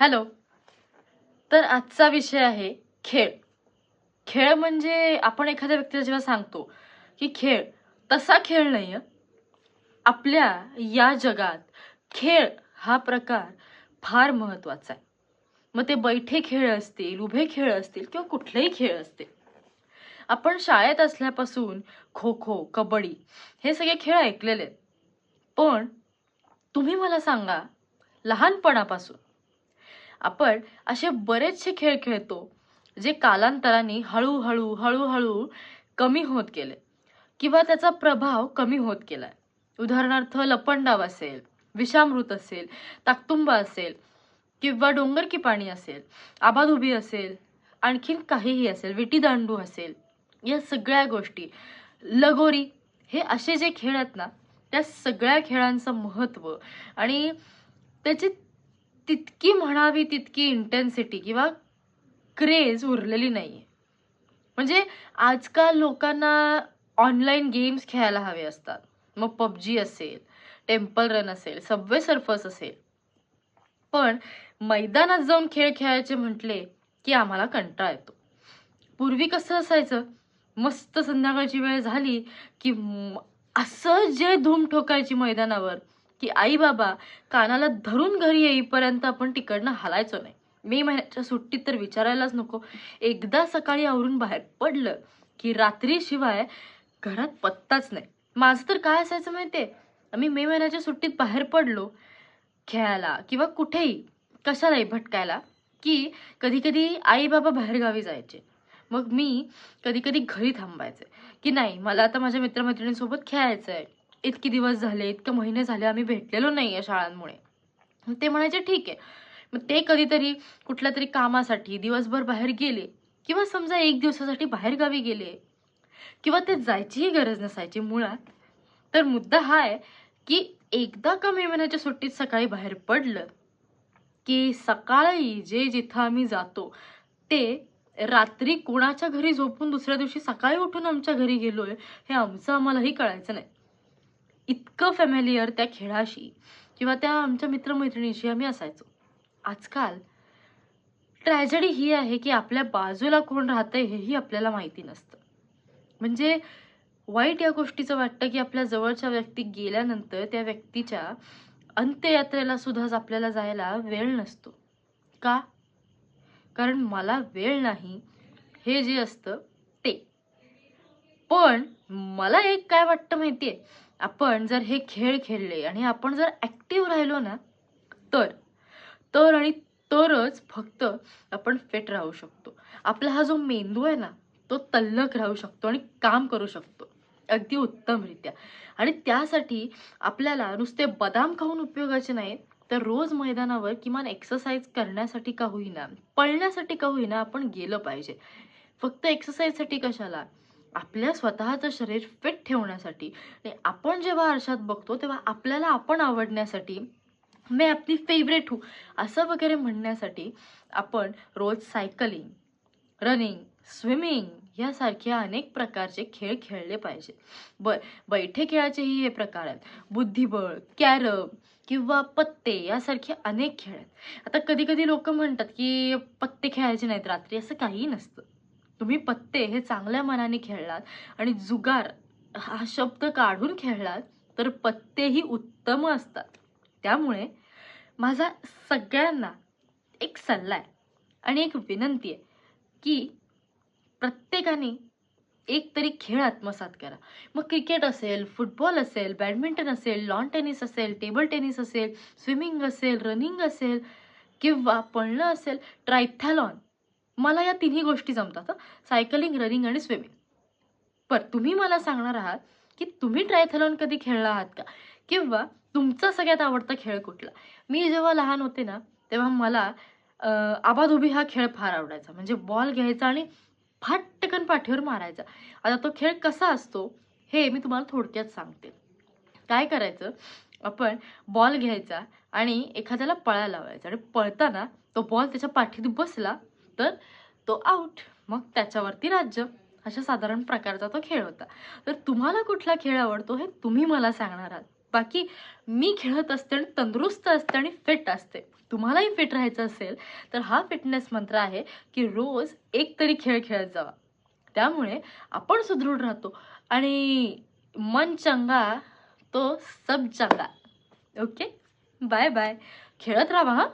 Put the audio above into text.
Hello. तर आजचा विषय आहे खेळ. खेळ म्हणजे आपण एखाद्या व्यक्तीला जेव्हा सांगतो की खेळ तसा खेळ नाही आपल्या या जगात खेळ हा प्रकार फार महत्त्वाचा आहे. मग ते बैठे खेळ असतील उभे खेळ असतील किंवा कुठलेही खेळ असतील. आपण शाळेत असल्यापासून खो खो कबड्डी हे सगळे खेळ ऐकलेले आहेत. पण तुम्ही मला सांगा लहानपणापासून आपण असे बरेचसे खेळ खेळतो जे कालांतराने हळूहळू हळूहळू कमी होत गेले किंवा त्याचा प्रभाव कमी होत गेलाय. उदाहरणार्थ लपंडाव असेल विषामृत असेल ताकतुंबा असेल किंवा डोंगर की पाणी असेल आबाधुबी असेल आणखीन काहीही असेल विटी दांडू असेल या सगळ्या गोष्टी लगोरी हे असे जे खेळ आहेत ना त्या सगळ्या खेळांचं महत्त्व आणि त्याची तितकी म्हणावी तितकी इंटेन्सिटी किंवा क्रेज उरलेली नाही आहे म्हणजे आजकाल लोकांना ऑनलाईन गेम्स खेळायला हवे असतात. मग पबजी असेल टेम्पल रन असेल सबवे सर्फस असेल. पण मैदानात जाऊन खेळ खेळायचे म्हटले की आम्हाला कंटाळा येतो. पूर्वी कसं असायचं? मस्त संध्याकाळची वेळ झाली की असं जे धूम ठोकायची मैदानावर की आई बाबा कानाला धरून घरी येईपर्यंत आपण तिकडनं हलायचो नाही. मे महिन्याच्या सुट्टीत तर विचारायलाच नको. एकदा सकाळी आवरून बाहेर पडलं की रात्रीशिवाय घरात पत्ताच नाही. माझं तर काय असायचं माहितीये? आम्ही मे महिन्याच्या सुट्टीत बाहेर पडलो खेळायला किंवा कुठेही कशालाही भटकायला की कधी कधी आई बाबा बाहेरगावी जायचे. मग मी कधी कधी घरी थांबायचे. की नाही मला आता माझ्या मित्रमैत्रिणींसोबत खेळायचं आहे इतके दिवस झाले इतके महिने झाले आम्ही भेटलेलो नाही आहे शाळांमुळे. ते म्हणायचे ठीक आहे. मग ते कधीतरी कुठल्या तरी कामासाठी दिवसभर बाहेर गेले किंवा समजा एक दिवसासाठी बाहेरगावी गेले किंवा ते जायचीही गरज नसायची मुळात तर मुद्दा हा आहे की एकदा का मे महिन्याच्या सुट्टीत सकाळी बाहेर पडलं की सकाळी जे जिथं आम्ही जातो ते रात्री कोणाच्या घरी झोपून दुसऱ्या दिवशी सकाळी उठून आमच्या घरी गेलोय हे आमचं आम्हालाही कळायचं नाही. इतकं फॅमिलियर त्या खेळाशी किंवा त्या आमच्या मित्रमैत्रिणीशी आम्ही असायचो. आजकाल ट्रॅजेडी ही आहे की आपल्या बाजूला कोण राहतं हेही आपल्याला माहिती नसतं. म्हणजे वाईट या गोष्टीचं वाटतं की आपल्या जवळच्या व्यक्ती गेल्यानंतर त्या व्यक्तीच्या अंत्ययात्रेला सुद्धा आपल्याला जायला वेळ नसतो. का? कारण मला वेळ नाही हे जे असतं ते. पण मला एक काय वाटतं माहिती आहे आपण जर हे खेळ खेळले आणि आपण जर ऍक्टिव्ह राहिलो ना तर तर आणि तरच फक्त आपण फिट राहू शकतो. आपला हा जो मेंदू आहे ना तो तल्लक राहू शकतो आणि काम करू शकतो. अगदी उत्तमरित्या. आणि त्यासाठी आपल्याला नुसते बदाम खाऊन उपयोगाचे नाहीत तर रोज मैदानावर किमान एक्सरसाइज करण्यासाठी का होईना पळण्यासाठी का होईना आपण गेलं पाहिजे. फक्त एक्सरसाइजसाठी कशाला? आपल्या स्वतःचं शरीर फिट ठेवण्यासाठी. आणि आपण जेव्हा आरशात बघतो तेव्हा आपल्याला आपण आवडण्यासाठी मी आपली फेवरेट हू असं वगैरे म्हणण्यासाठी आपण रोज सायकलिंग रनिंग स्विमिंग यासारख्या अनेक प्रकारचे खेळ खेळले पाहिजे. ब बैठे खेळाचेही हे प्रकार आहेत. बुद्धिबळ कॅरम किंवा पत्ते यासारखे अनेक खेळ आहेत. आता कधी कधी लोक म्हणतात की पत्ते खेळायचे नाहीत रात्री असं काहीही नसतं. तुम्ही पत्ते हे चांगल्या मनाने खेळलात आणि जुगार हा शब्द काढून खेळलात तर पत्तेही उत्तम असतात. त्यामुळे माझा सगळ्यांना एक सल्ला आहे आणि एक विनंती आहे की प्रत्येकाने एक तरी खेळ आत्मसात करा. मग क्रिकेट असेल फुटबॉल असेल बॅडमिंटन असेल लॉन टेनिस असेल टेबल टेनिस असेल स्विमिंग असेल रनिंग असेल किंवा पळणं असेल ट्रायथॅलॉन मला या तिन्ही गोष्टी जमतात सायकलिंग रनिंग आणि स्विमिंग. पर तुम्ही मला सांगणार आहात की तुम्ही ट्रायथलॉन कधी खेळला आहात का? किंवा तुमचा सगळ्यात आवडता खेळ कुठला? मी जेव्हा लहान होते ना तेव्हा मला आबाधुबी हा खेळ फार आवडायचा. म्हणजे बॉल घ्यायचा आणि फाटकन पाठीवर मारायचा. आता तो खेळ कसा असतो हे मी तुम्हाला थोडक्यात सांगते. काय करायचं आपण बॉल घ्यायचा आणि एखाद्याला पळायला लावायचा. आणि पळताना तो बॉल त्याच्या पाठीत बसला तर तो आउट मग त्याच्यावरती राज्य. अशा साधारण प्रकारचा तो खेळ होता. तर तुम्हाला कुठला खेळ आवडतो हे तुम्ही मला सांगणार आहात. बाकी मी खेळत असते आणि तंदुरुस्त असते आणि फिट असते. तुम्हालाही फिट राहायचं असेल तर हा फिटनेस मंत्र आहे की रोज एक तरी खेळ खेळत जावा. त्यामुळे आपण सुदृढ राहतो. आणि मन चंगा तो सब चंगा. ओके बाय बाय खेळत राहा हा.